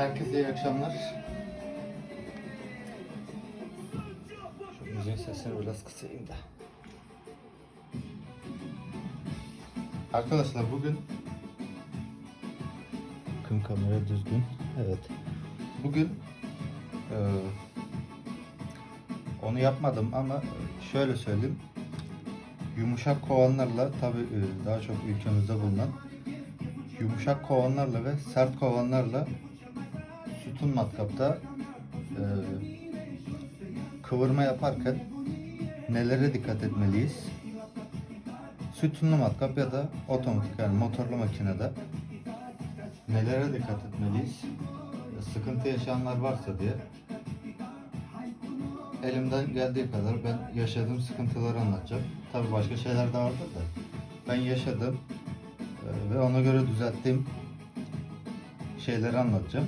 Herkese iyi akşamlar. Şu müziğin sesini biraz kısayım da. Arkadaşlar bugün Bakın kamera düzgün. Evet. Bugün eee, onu yapmadım ama şöyle söyleyeyim. Yumuşak kovanlarla tabi daha çok ülkemizde bulunan yumuşak kovanlarla ve sert kovanlarla sütun matkapta e, kıvırma yaparken nelere dikkat etmeliyiz? Sütunlu matkap ya da otomatik yani motorlu makinede nelere dikkat etmeliyiz? Sıkıntı yaşayanlar varsa diye elimden geldiği kadar ben yaşadığım sıkıntıları anlatacağım. Tabii başka şeyler de vardır da ben yaşadım e, ve ona göre düzelttiğim şeyleri anlatacağım.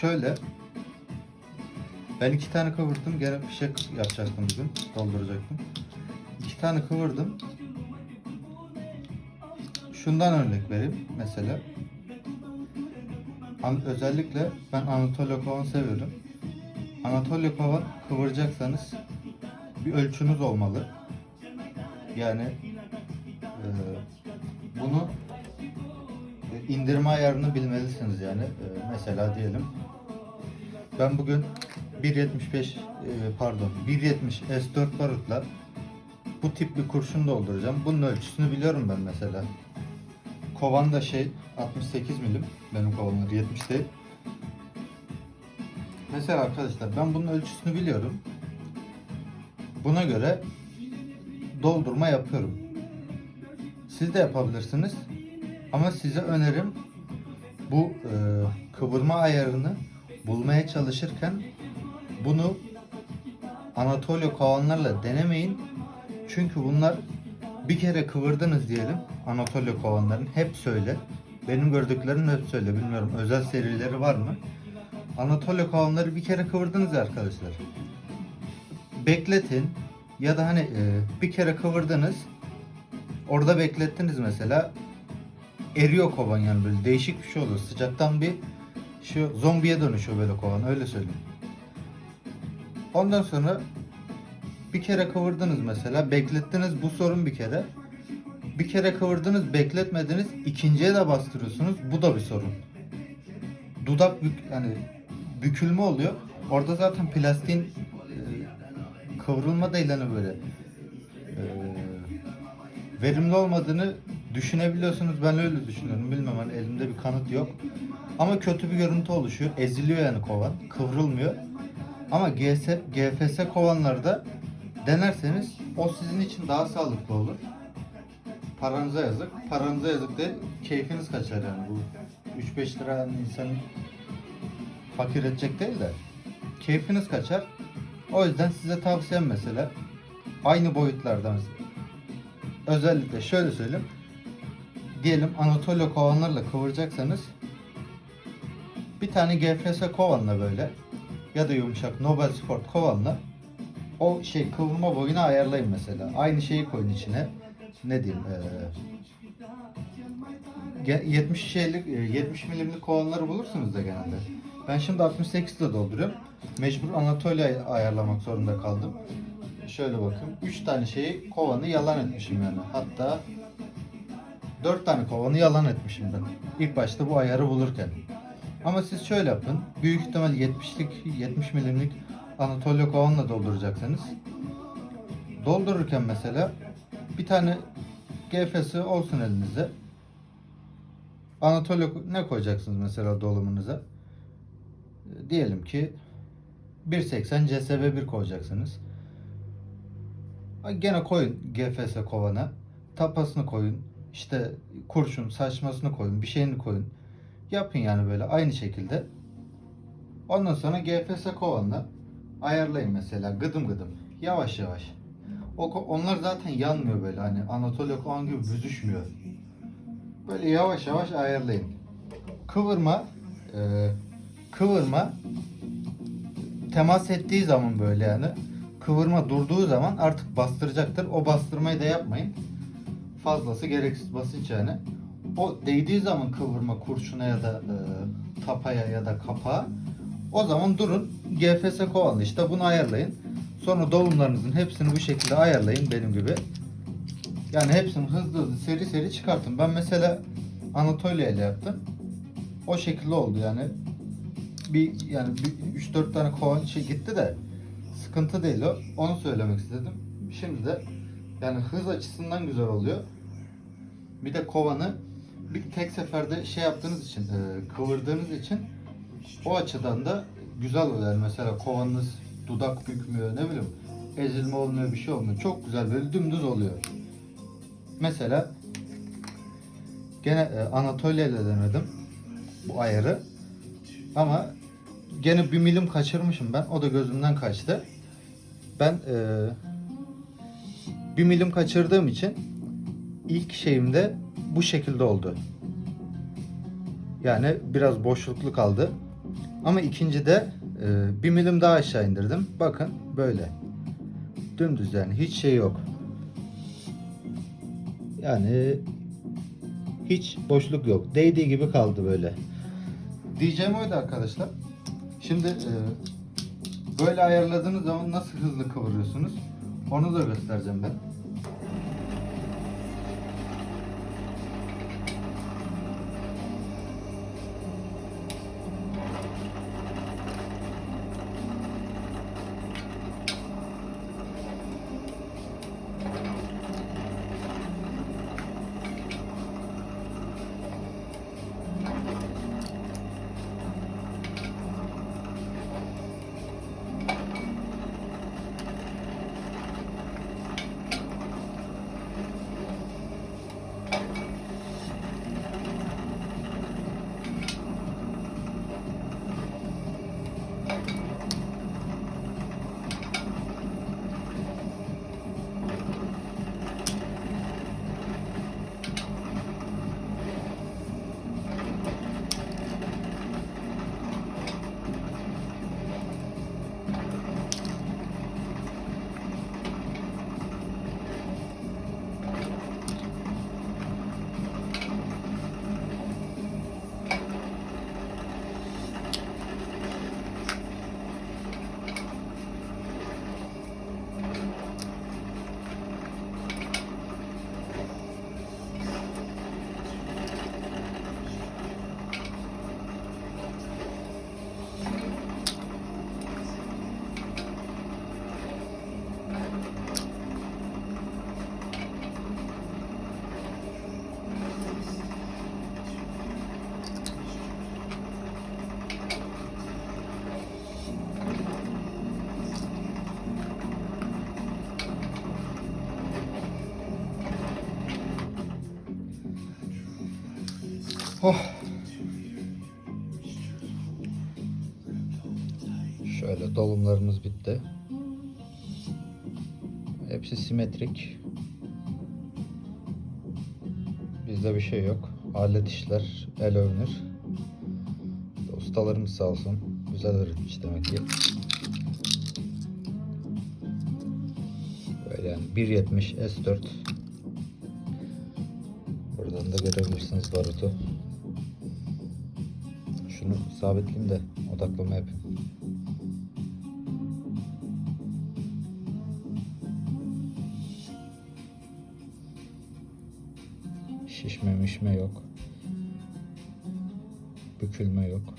Şöyle ben iki tane kıvırdım. Gene fişek yapacaktım bugün. Dolduracaktım. İki tane kıvırdım. Şundan örnek vereyim mesela. An- özellikle ben Anatolia kovan seviyorum. Anatolia kovan kıvıracaksanız bir ölçünüz olmalı. Yani e, bunu e, indirme ayarını bilmelisiniz yani. E, mesela diyelim ben bugün 1.75 e, pardon 1.70 S4 barutla bu tip bir kurşun dolduracağım. Bunun ölçüsünü biliyorum ben mesela. Kovan da şey 68 milim. Benim kovanlar 70 değil. Mesela arkadaşlar ben bunun ölçüsünü biliyorum. Buna göre doldurma yapıyorum. Siz de yapabilirsiniz. Ama size önerim bu e, kıvırma ayarını bulmaya çalışırken bunu Anatolia kovanlarla denemeyin. Çünkü bunlar bir kere kıvırdınız diyelim Anatolia kovanların hep söyle. Benim gördüklerim hep söyle. Bilmiyorum özel serileri var mı? Anatolia kovanları bir kere kıvırdınız ya arkadaşlar. Bekletin ya da hani e, bir kere kıvırdınız orada beklettiniz mesela eriyor kovan yani böyle değişik bir şey oluyor. Sıcaktan bir şu zombiye dönüşüyor böyle kovan öyle söyleyeyim. Ondan sonra bir kere kıvırdınız mesela beklettiniz bu sorun bir kere. Bir kere kıvırdınız bekletmediniz ikinciye de bastırıyorsunuz bu da bir sorun. Dudak bük, yani bükülme oluyor. Orada zaten plastiğin e, kıvrılma değil hani böyle e, verimli olmadığını düşünebiliyorsunuz. Ben öyle düşünüyorum. Bilmem hani elimde bir kanıt yok. Ama kötü bir görüntü oluşuyor. Eziliyor yani kovan. Kıvrılmıyor. Ama GS, GFS kovanlarda denerseniz o sizin için daha sağlıklı olur. Paranıza yazık. Paranıza yazık değil. Keyfiniz kaçar yani bu 3-5 lira insanı fakir edecek değil de keyfiniz kaçar. O yüzden size tavsiyem mesela aynı boyutlarda mesela. Özellikle şöyle söyleyeyim. Diyelim Anatolia kovanlarla kıvıracaksanız bir tane GFS kovanla böyle ya da yumuşak Nobel Sport kovanla o şey kıvırma boyunu ayarlayın mesela. Aynı şeyi koyun içine. Ne diyeyim? Ee, ge- 70 şeylik e, 70 milimlik kovanları bulursunuz da genelde. Ben şimdi 68 ile dolduruyorum. Mecbur Anatolia ayarlamak zorunda kaldım. Şöyle bakın. 3 tane şeyi kovanı yalan etmişim yani. Hatta 4 tane kovanı yalan etmişim ben. İlk başta bu ayarı bulurken. Ama siz şöyle yapın. Büyük ihtimal 70'lik 70 milimlik Anatolia kovanla dolduracaksınız. Doldururken mesela bir tane GF'si olsun elinizde. Anatolia ne koyacaksınız mesela dolumunuza? Diyelim ki 1.80 CSV1 koyacaksınız. Gene koyun GFS kovana. Tapasını koyun. İşte kurşun, saçmasını koyun. Bir şeyini koyun. Yapın yani böyle aynı şekilde. Ondan sonra GFS kovanla ayarlayın mesela gıdım gıdım. Yavaş yavaş. O, onlar zaten yanmıyor böyle hani Anatolia kovan gibi büzüşmüyor. Böyle yavaş yavaş ayarlayın. Kıvırma e, kıvırma temas ettiği zaman böyle yani kıvırma durduğu zaman artık bastıracaktır. O bastırmayı da yapmayın. Fazlası gereksiz basınç yani. O değdiği zaman kıvırma kurşuna ya da e, tapaya ya da kapağa o zaman durun GFS kovanlı işte bunu ayarlayın. Sonra dolumlarınızın hepsini bu şekilde ayarlayın benim gibi. Yani hepsini hızlı hızlı seri seri çıkartın. Ben mesela Anatolia ile yaptım. O şekilde oldu yani. Bir yani 3-4 tane kovan şey gitti de sıkıntı değil o. Onu söylemek istedim. Şimdi de yani hız açısından güzel oluyor. Bir de kovanı bir tek seferde şey yaptığınız için, e, kıvırdığınız için o açıdan da güzel oluyor. Yani mesela kovanınız dudak bükmüyor, ne bileyim ezilme olmuyor, bir şey olmuyor. Çok güzel böyle dümdüz oluyor. Mesela gene e, Anatolia ile denedim bu ayarı. Ama gene bir milim kaçırmışım ben. O da gözümden kaçtı. Ben e, bir milim kaçırdığım için ilk şeyimde bu şekilde oldu. Yani biraz boşluklu kaldı. Ama ikincide e, bir milim daha aşağı indirdim. Bakın böyle. Dümdüz yani hiç şey yok. Yani hiç boşluk yok. Değdiği gibi kaldı böyle. Diyeceğim oydu arkadaşlar. Şimdi e, böyle ayarladığınız zaman nasıl hızlı kıvırıyorsunuz? Onu da göstereceğim ben. Oh. Şöyle dolumlarımız bitti. Hepsi simetrik. Bizde bir şey yok. Alet işler, el övünür. Ustalarımız sağ olsun. Güzel öğretmiş demek ki. Böyle yani 1.70 S4 Buradan da görebilirsiniz barutu. Şunu sabitleyeyim de odaklama yapayım. Şişme mişme yok. Bükülme yok.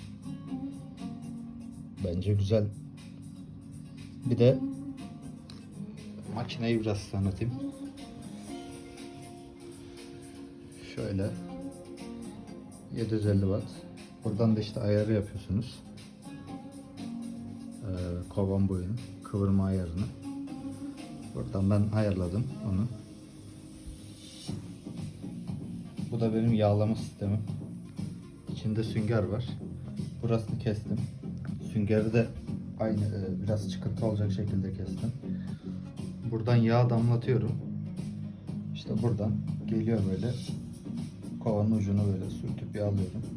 Bence güzel. Bir de makineyi biraz tanıtayım. Şöyle 750 watt. Buradan da işte ayarı yapıyorsunuz. Ee, kovan boyunu, kıvırma ayarını. Buradan ben ayarladım onu. Bu da benim yağlama sistemim. İçinde sünger var. Burasını kestim. Süngeri de aynı e, biraz çıkıntı olacak şekilde kestim. Buradan yağ damlatıyorum. İşte buradan geliyor böyle kovanın ucunu böyle sürtüp yağlıyorum.